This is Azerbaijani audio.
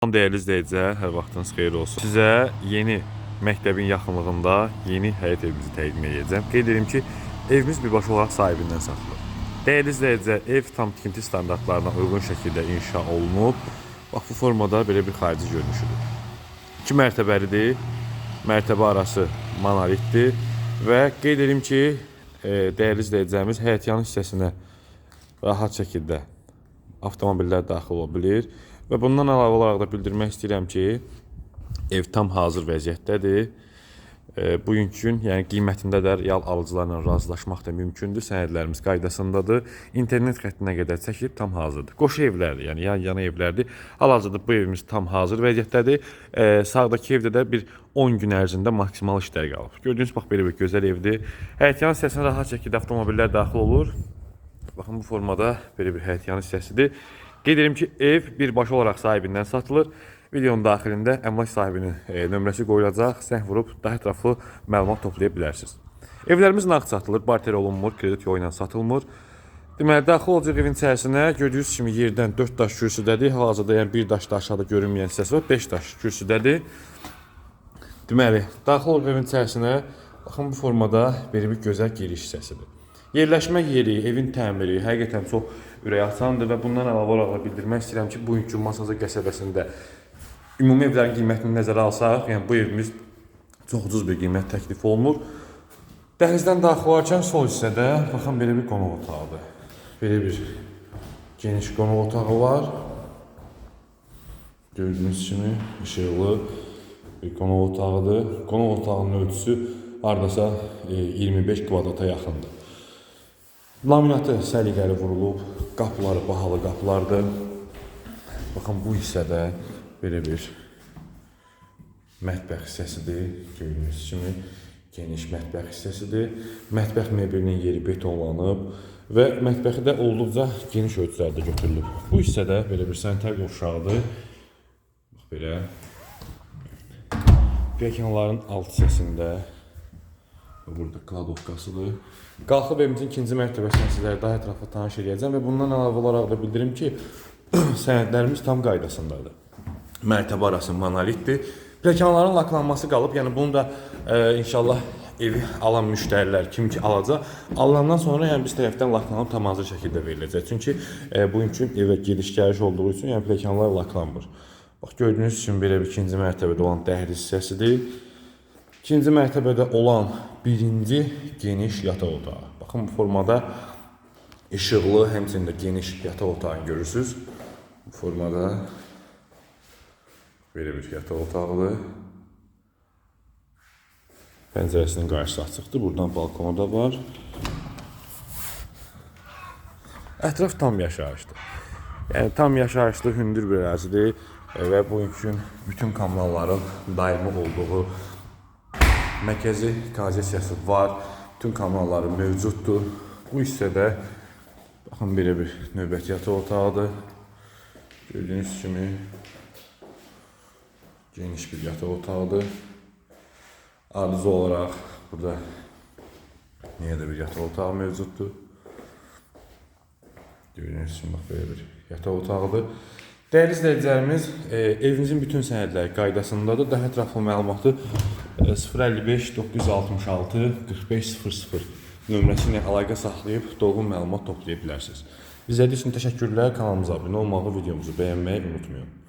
Salam dəyərli izləyicilər, hər vaxtınız xeyir olsun. Sizə yeni məktəbin yaxınlığında yeni həyət evimizi təqdim edəcəm. Qeyd edim ki, evimiz birbaşa olaraq sahibindən satılır. Dəyərli izləyicilər, ev tam tikinti standartlarına uyğun şəkildə inşa olunub. Bax bu formada belə bir xarici görünüşüdür. 2 mərtəbəlidir. Mərtəbə arası monolitdir və qeyd edim ki, e, dəyərli izləyicilərimiz həyətyanı hissəsinə rahat şəkildə avtomobillər daxil ola bilir və bundan əlavə olaraq da bildirmək istəyirəm ki, ev tam hazır vəziyyətdədir. E, bugünkü gün, yəni qiymətində də real alıcılarla razılaşmaq da mümkündür. Sənədlərimiz qaydasındadır. İnternet xəttinə qədər çəkilib tam hazırdır. Qoşu evlərdir, yəni yan-yana evlərdir. Hal-hazırda bu evimiz tam hazır vəziyyətdədir. E, sağdakı evdə də bir 10 gün ərzində maksimal işlər qalıb. Gördüyünüz bax belə bir gözəl evdir. Həyətyan hissəsinə rahat şəkildə avtomobillər daxil olur. Baxın bu formada belə bir həyətyanı hissəsidir. Qeyd edirəm ki, ev birbaşa olaraq sahibindən satılır. Videonun daxilində əmlak sahibinin e, nömrəsi qoyulacaq. Zəng vurub daha ətraflı məlumat toplaya bilərsiniz. Evlərimiz nağd satılır, barter olunmur, kredit yolu ilə satılmır. Deməli, daxil olacaq evin içərisinə gördüyünüz kimi yerdən 4 daş kürsüdədir. Hal-hazırda yəni bir daş da aşağıda görünməyən hissəsi var, 5 daş kürsüdədir. Deməli, daxil olub evin içərisinə baxın bu formada belə bir gözəl giriş hissəsidir. Yerləşmə yeri, evin təmiri həqiqətən çox ürək açandır və bundan əlavə olaraq bildirmək istəyirəm ki, bugünkü Masazı qəsəbəsində ümumi evlərin qiymətini nəzərə alsaq, yəni bu evimiz çox ucuz bir qiymət təklif olunur. Dəhlizdən daxil olarkən sol hissədə baxın belə bir qonaq otağıdır. Belə bir geniş qonaq otağı var. Gördüyünüz kimi işıqlı bir qonaq otağıdır. Qonaq otağının ölçüsü hardasa e, 25 kvadrata yaxındır. Laminatı səliqəli vurulub, qapıları bahalı qapılardır. Baxın bu hissədə belə bir mətbəx hissəsidir. Gördüyünüz kimi geniş mətbəx hissəsidir. Mətbəx mebelinin yeri betonlanıb və mətbəxi də olduqca geniş ölçülərdə götürülüb. Bu hissədə belə bir sanitar qovşağıdır. Bax belə. Pilləkənlərin alt hissəsində burada kladovkasıdır. Qalxıb evimizin ikinci mərtəbəsində sizlərə daha ətraflı tanış edəcəm və bundan əlavə olaraq da bildirim ki, sənədlərimiz tam qaydasındadır. Mərtəbə arası monolitdir. Pilləkənlərin laklanması qalıb, yəni bunu da e, inşallah evi alan müştərilər kim ki alacaq, alandan sonra yəni biz tərəfdən laklanıb tam hazır şəkildə veriləcək. Çünki e, bugünkü evə gediş-gəliş olduğu üçün yəni pilləkənlər laklanmır. Bax gördüyünüz kimi belə bir ikinci mərtəbədə olan dəhliz hissəsidir. İkinci mərtəbədə olan birinci geniş yataq otağı. Baxın bu formada işıqlı, həmçinin də geniş yataq otağını görürsüz. Bu formada belə bir yataq otağıdır. Pəncərəsinin qarşısı açıqdır. Buradan balkonu da var. Ətraf tam yaşayışdır. Yəni tam yaşayışlı hündür bir ərazidir e, və bugünkü gün bütün kommunalların daimi olduğu mərkəzi kanalizasiyası var. Bütün kanalları mövcuddur. Bu hissədə baxın belə bir növbəti yataq otağıdır. Gördüyünüz kimi geniş bir yataq otağıdır. Ardıcı olaraq burada niyə də bir yataq otağı mövcuddur. Gördüyünüz kimi bax belə bir yataq otağıdır. Dəyərli izləyicilərimiz, e, evimizin bütün sənədləri qaydasındadır. Daha ətraflı məlumatı 055 966 4500 nömrəsi ilə əlaqə saxlayıb dolğun məlumat toplaya bilərsiniz. İzlədiyiniz üçün təşəkkürlər. Kanalımıza abunə olmağı, videomuzu bəyənməyi unutmayın.